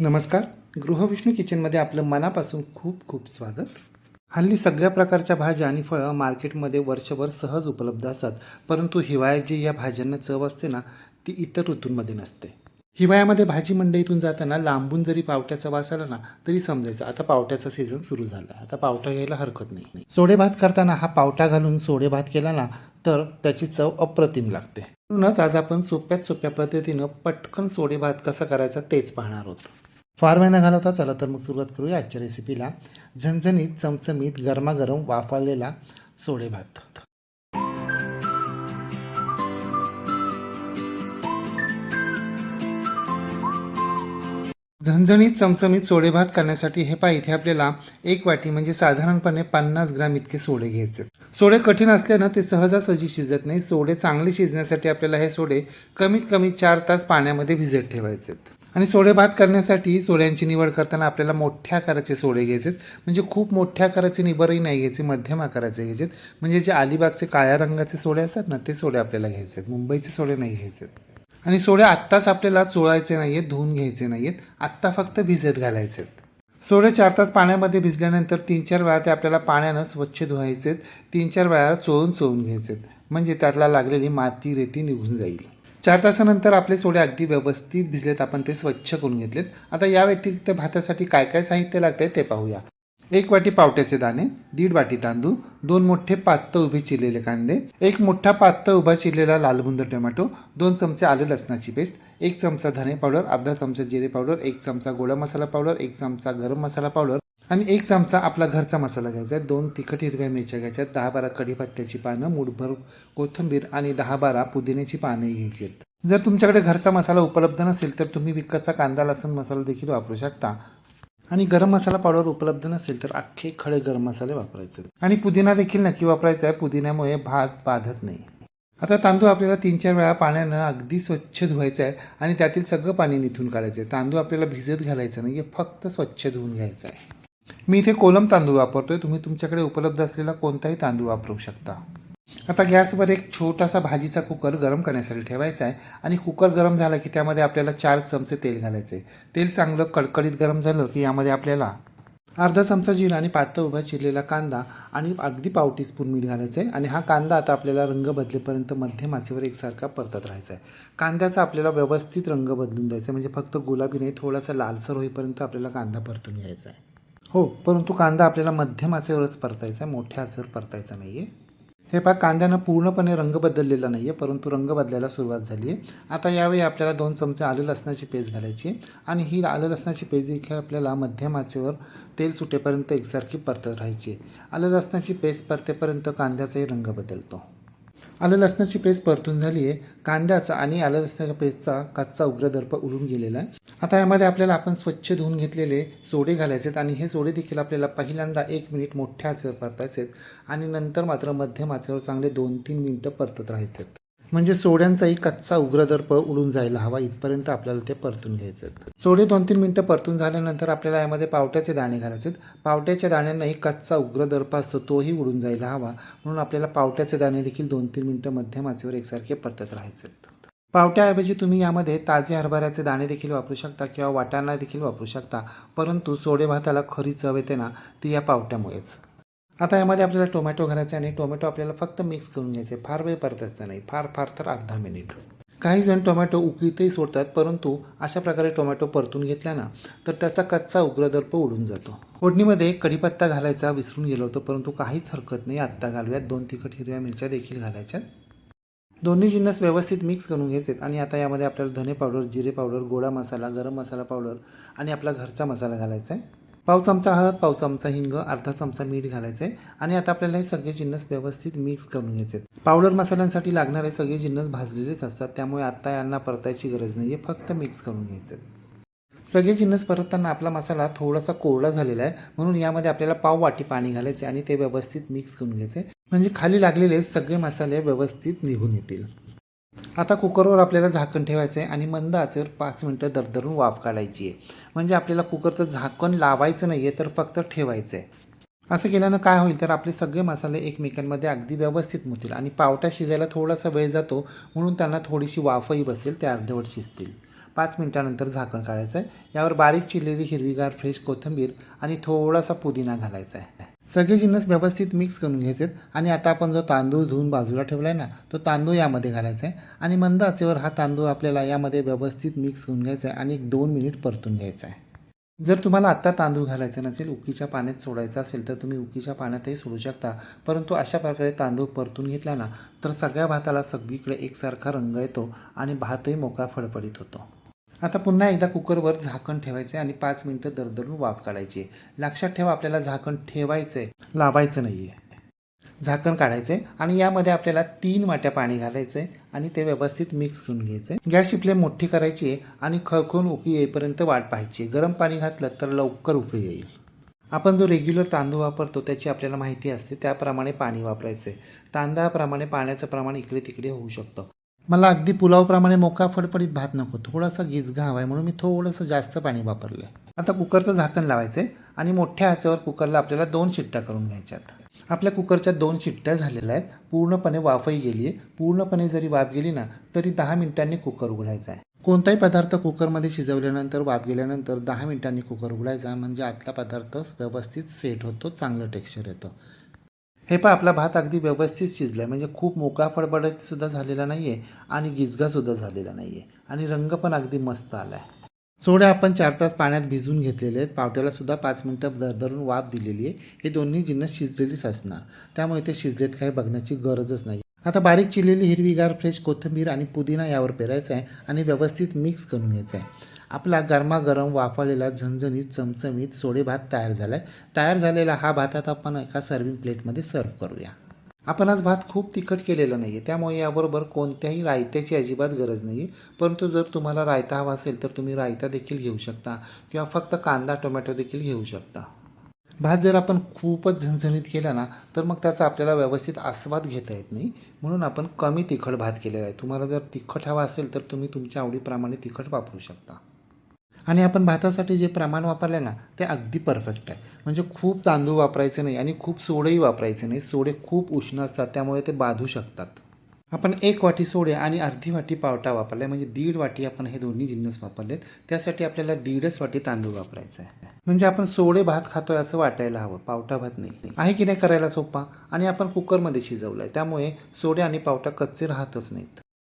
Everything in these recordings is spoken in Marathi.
नमस्कार. गृहविष्णू किचनमध्ये आपलं मनापासून खूप खूप स्वागत. हल्ली सगळ्या प्रकारच्या भाज्या आणि फळं मार्केटमध्ये वर्षभर सहज उपलब्ध असतात. परंतु हिवाळ्यात जी या भाज्यांना चव असते ना ती इतर ऋतूंमध्ये नसते. हिवाळ्यामध्ये भाजी मंडईतून जाताना लांबून जरी पावट्याचा वास आला ना तरी समजायचं. आता पावट्याचा सीझन सुरू झाला. आता पावटा घ्यायला हरकत नाही. सोडे भात करताना हा पावटा घालून सोडे भात केला ना तर त्याची चव अप्रतिम लागते. म्हणूनच आज आपण सोप्यात सोप्या पद्धतीनं पटकन सोडे भात कसा करायचा तेच पाहणार आहोत. फार वेळ न घालवता चला तर मग सुरुवात करूया आजच्या रेसिपीला झणझणीत चमचमीत गरमागरम वाफाळलेला सोडे भात झणझणीत चमचमीत सोडे भात करण्यासाठी हे पहा इथे आपल्याला एक वाटी म्हणजे साधारणपणे पन्नास ग्राम इतके सोडे घ्यायचे. सोडे कठीण असल्यानं ते सहजासहजी शिजत नाही. सोडे चांगले शिजण्यासाठी आपल्याला हे सोडे कमीत कमी चार तास पाण्यामध्ये भिजत ठेवायचे आणि सोडे भात करण्यासाठी सोड्यांची निवड करताना आपल्याला मोठ्या आकाराचे सोडे घ्यायचे म्हणजे खूप मोठ्या आकाराचे निबरही नाही घ्यायचे मध्यम आकाराचे घ्यायचे म्हणजे जे अलिबागचे काळ्या रंगाचे सोडे असतात ना ते सोडे आपल्याला घ्यायचे आहेत मुंबईचे सोडे नाही घ्यायचे आणि सोडे आत्ताच आपल्याला चोळायचे नाही आहेत धुवून घ्यायचे नाही आहेत आत्ता फक्त भिजत घालायचे सोडे चार तास पाण्यामध्ये भिजल्यानंतर तीन चार वेळा ते आपल्याला पाण्यानं स्वच्छ धुवायचे तीन चार वेळा चोळून चोळून घ्यायचे म्हणजे त्यातला लागलेली माती रेती निघून जाईल. चार तासानंतर आपले सोडे अगदी व्यवस्थित भिजलेत आपण ते स्वच्छ करून घेतलेत. आता या व्यतिरिक्त भातासाठी काय काय साहित्य लागतंय ते पाहूया. एक वाटी पावट्याचे दाणे दीड वाटी तांदूळ दोन मोठे पातळ उभे चिरलेले कांदे एक मोठा पातळ उभा चिरलेला लालबुंद टोमॅटो दोन चमचे आले लसणाची पेस्ट एक चमचा धने पावडर अर्धा चमचा जिरे पावडर एक चमचा गोडा मसाला पावडर एक चमचा गरम मसाला पावडर आणि एक चमचा आपला घरचा मसाला घ्यायचा आहे. दोन तिखट हिरव्या मिरच्या घ्यायच्या आहेत. दहा बारा कढीपत्त्याची पानं मुठभर कोथिंबीर आणि दहा बारा पुदिन्याची पानंही घ्यायची आहेत. जर तुमच्याकडे घरचा मसाला उपलब्ध नसेल तर तुम्ही विकतचा कांदा लसूण मसाला देखील वापरू शकता. आणि गरम मसाला पावडर उपलब्ध नसेल तर अख्खे खडे गरम मसाले वापरायचे. आणि पुदिना देखील नक्की वापरायचा आहे. पुदिन्यामुळे भात बाधत नाही. आता तांदूळ आपल्याला तीन चार वेळा पाण्यानं अगदी स्वच्छ धुवायचं आहे आणि त्यातील सगळं पाणी निथून काढायचं आहे. तांदूळ आपल्याला भिजत घालायचं नाही फक्त स्वच्छ धुवून घ्यायचं आहे. मी इथे कोलम तांदूळ वापरतो आहे तुम्ही तुमच्याकडे उपलब्ध असलेला कोणताही तांदूळ वापरू शकता. आता गॅसवर एक छोटासा भाजीचा कुकर गरम करण्यासाठी ठेवायचा आहे आणि कुकर गरम झाला की त्यामध्ये आपल्याला चार चमचे तेल घालायचे आहे. तेल चांगलं कडकडीत गरम झालं की यामध्ये आपल्याला अर्धा चमचा जिरा आणि पातळ उभा चिरलेला कांदा आणि अगदी पाव टीस्पून मीठ घालायचं आहे. आणि हा कांदा आता आपल्याला रंग बदलेपर्यंत मध्यम आचेवर एकसारखा परतत राहायचा आहे. कांद्याचा आपल्याला व्यवस्थित रंग बदलून द्यायचा आहे. म्हणजे फक्त गुलाबी नाही थोडासा लालसर होईपर्यंत आपल्याला कांदा परतून घ्यायचा आहे. हो परंतु कांदा आपल्याला मध्यम आचेवरच परतायचा आहे मोठ्या आचेवर परतायचा नाही आहे हे पहा कांद्यानं पूर्णपणे रंग बदललेला नाही आहे परंतु रंग बदलायला सुरुवात झाली आहे आता यावेळी आपल्याला दोन चमचे आलं लसणाची पेस्ट घालायची आहे. आणि ही आलं लसणाची पेस्ट देखील आपल्याला मध्यम आचेवर तेल सुटेपर्यंत एकसारखी परतत राहायची आहे. आलं लसणाची पेस्ट परतेपर्यंत कांद्याचाही रंग बदलतो. आलं लसणाची पेस्ट परतून झाली आहे. कांद्याचा आणि आलं लसणाच्या पेस्टचा कच्चा उग्रदर्प उडून गेलेला आहे. आता यामध्ये आपल्याला आपण स्वच्छ धुवून घेतलेले सोडे घालायचे आहेत आणि हे सोडे देखील आपल्याला पहिल्यांदा एक मिनिट मोठ्या आचेवर परतायचे आहेत आणि नंतर मात्र मध्यम आचेवर चांगले दोन तीन मिनटं परतत राहायचे आहेत म्हणजे सोड्यांचाही कच्चा उग्रदर्प उडून जायला हवा. इथपर्यंत आपल्याला ते परतून घ्यायचे सोडे दोन तीन मिनटं परतून झाल्यानंतर आपल्याला यामध्ये पावट्याचे दाणे घालायचे आहेत. पावट्याच्या दाण्यांनाही कच्चा उग्रदर्प असतो तोही उडून जायला हवा. म्हणून आपल्याला पावट्याचे दाणे देखील दोन तीन मिनटं मध्यम आचेवर एकसारखे परतत राहायचे आहेत. पावट्याऐवजी तुम्ही यामध्ये ताजे हरभऱ्याचे दाणे देखील वापरू शकता किंवा वाटाणा देखील वापरू शकता. परंतु सोडे भाताला खरी चव येते ना ती या पावट्यामुळेच. आता यामध्ये आपल्याला टोमॅटो घालायचे आणि टोमॅटो आपल्याला फक्त मिक्स करून घ्यायचे फार वेळ परतायचा नाही. फार फार तर अर्धा मिनिट. काही जण टोमॅटो उकळीतही सोडतात परंतु अशा प्रकारे टोमॅटो परतून घेतला ना तर त्याचा कच्चा उग्रदर्प उडून जातो. फोडणीमध्ये कढीपत्ता घालायचा विसरून गेलो होतो परंतु काहीच हरकत नाही. आत्ता घालूयात. दोन तिखट हिरव्या मिरच्या देखील घालायच्यात. दोन्ही जिन्नस व्यवस्थित मिक्स करून घ्यायचे आणि आता यामध्ये आपल्याला धने पावडर जिरे पावडर गोडा मसाला गरम मसाला पावडर आणि आपला घरचा मसाला घालायचा आहे. पाव चमचा हळद पाव चमचा हिंग अर्धा चमचा मीठ घालायचं आहे आणि आता आपल्याला हे सगळे जिन्नस व्यवस्थित मिक्स करून घ्यायचे. पावडर मसाल्यांसाठी लागणारे सगळे जिन्नस भाजलेलेच असतात त्यामुळे आत्ता यांना परतायची गरज नाही आहे फक्त मिक्स करून घ्यायचे. सगळे जिन्नस परतताना आपला मसाला थोडासा कोरडा झालेला आहे म्हणून यामध्ये आपल्याला पाव वाटी पाणी घालायचे आणि ते व्यवस्थित मिक्स करून घ्यायचे. म्हणजे खाली लागलेले सगळे मसाले व्यवस्थित निघून येतील. आता कुकरवर आपल्याला झाकण ठेवायचं आहे आणि मंद आचेवर पाच मिनटं दरदरून वाफ काढायची आहे म्हणजे आपल्याला कुकरचं झाकण लावायचं नाही आहे तर फक्त ठेवायचं आहे असं केल्यानं काय होईल तर आपले सगळे मसाले एकमेकांमध्ये अगदी व्यवस्थित मुतील आणि पावटा शिजायला थोडासा वेळ जातो म्हणून त्यांना थोडीशी वाफही बसेल ते अर्धवट शिजतील. पाच मिनटानंतर झाकण काढायचं आहे यावर बारीक चिरलेली हिरवीगार फ्रेश कोथिंबीर आणि थोडासा पुदिना घालायचा आहे सगळे जिन्नस व्यवस्थित मिक्स करून घ्यायचे आहेत. आणि आता आपण जो तांदूळ धुवून बाजूला ठेवला आहे ना तो तांदूळ यामध्ये घालायचा आहे. आणि मंद आचेवर हा तांदूळ आपल्याला यामध्ये व्यवस्थित मिक्स करून घ्यायचा आहे आणि एक दोन मिनिट परतून घ्यायचा आहे. जर तुम्हाला आत्ता तांदूळ घालायचा नसेल उकीच्या पाण्यात सोडायचा असेल तर तुम्ही उकीच्या पाण्यातही सोडू शकता. परंतु अशा प्रकारे तांदूळ परतून घेतला ना तर सगळ्या भाताला सगळीकडे एकसारखा रंग येतो आणि भातही मोकळा फडफडीत होतो. आता पुन्हा एकदा कुकरवर झाकण ठेवायचे आणि पाच मिनटं दरदरून वाफ काढायची. लक्षात ठेवा आपल्याला झाकण ठेवायचं आहे लावायचं नाही आहे झाकण काढायचं आहे आणि यामध्ये आपल्याला तीन वाट्या पाणी घालायचे आणि ते व्यवस्थित मिक्स करून घ्यायचे गॅसची फ्लेम मोठी करायची आहे आणि खळखळून उकी येईपर्यंत वाट पाहायची. गरम पाणी घातलं तर लवकर उकळी येईल. आपण जो रेग्युलर तांदूळ वापरतो त्याची आपल्याला माहिती असते त्याप्रमाणे पाणी वापरायचे तांदळाप्रमाणे पाण्याचं प्रमाण इकडे तिकडे होऊ शकतं. मला अगदी पुलावप्रमाणे मोका फडफडीत भात नको थोडासा गिजगा हवा आहे म्हणून मी थोडंसं जास्त पाणी वापरलं आता कुकरचं झाकण लावायचं आहे आणि मोठ्या आचेवर कुकरला आपल्याला दोन शिट्ट्या करून घ्यायच्यात. आपल्या कुकरच्या दोन शिट्ट्या झालेल्या आहेत पूर्णपणे वाफही गेली आहे पूर्णपणे जरी वाफ गेली ना तरी दहा मिनिटांनी कुकर उघडायचा आहे. कोणताही पदार्थ कुकरमध्ये शिजवल्यानंतर वाफ गेल्यानंतर दहा मिनिटांनी कुकर उघडायचा म्हणजे आतला पदार्थ व्यवस्थित सेट होतो चांगलं टेक्स्चर येतं. हे पण आपला भात अगदी व्यवस्थित शिजला आहे म्हणजे खूप मोकळा फडफडत सुद्धा झालेला नाही आहे आणि गिजगासुद्धा झालेला नाही आहे आणि रंग पण अगदी मस्त आला आहे सोड्या आपण चार तास पाण्यात भिजून घेतलेले आहेत. पावट्याला सुद्धा पाच मिनटं दरदरून वाफ दिलेली आहे. हे दोन्ही जिन्नस शिजलेलीच असणार. त्यामुळे ते शिजलेत काही बघण्याची गरजच नाही. आता बारीक चिरलेली हिरवीगार फ्रेश कोथिंबीर आणि पुदिना यावर पेरायचा आहे आणि व्यवस्थित मिक्स करून घ्यायचा आहे. आपला गरमागरम वाफवलेला झणझणीत चमचमीत सोडे भात तयार झाला आहे तयार झालेला हा भात आता आपण एका सर्विंग प्लेटमध्ये सर्व करूया. आपण आज भात खूप तिखट केलेला नाही आहे त्यामुळे याबरोबर कोणत्याही रायत्याची अजिबात गरज नाही आहे परंतु जर तुम्हाला रायता हवा असेल तर तुम्ही रायता देखील घेऊ शकता किंवा फक्त कांदा टोमॅटो देखील घेऊ शकता. भात जर आपण खूपच झणझणीत केला ना तर मग त्याचा आपल्याला व्यवस्थित आस्वाद घेता येत नाही. म्हणून आपण कमी तिखट भात केलेला आहे. तुम्हाला जर तिखट हवा असेल तर तुम्ही तुमच्या आवडीप्रमाणे तिखट वापरू शकता. आणि आपण भातासाठी जे प्रमाण वापरले ना ते अगदी परफेक्ट आहे. म्हणजे खूप तांदूळ वापरायचे नाही आणि खूप सोडेही वापरायचे नाही. सोडे खूप उष्ण असतात त्यामुळे ते बाधू शकतात. आपण एक वाटी सोडे आणि अर्धी वाटी पावटा वापरला म्हणजे दीड वाटी आपण हे दोन्ही जिन्नस वापरलेत. त्यासाठी आपल्याला दीडच वाटी तांदूळ वापरायचा आहे म्हणजे आपण सोडे भात खातोय असं वाटायला हवं. पावटा भात नाही. आहे की नाही करायला सोपा? आणि आपण कुकरमध्ये शिजवलं आहे त्यामुळे सोडे आणि पावटा कच्चे राहतच नाहीत.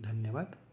धन्यवाद.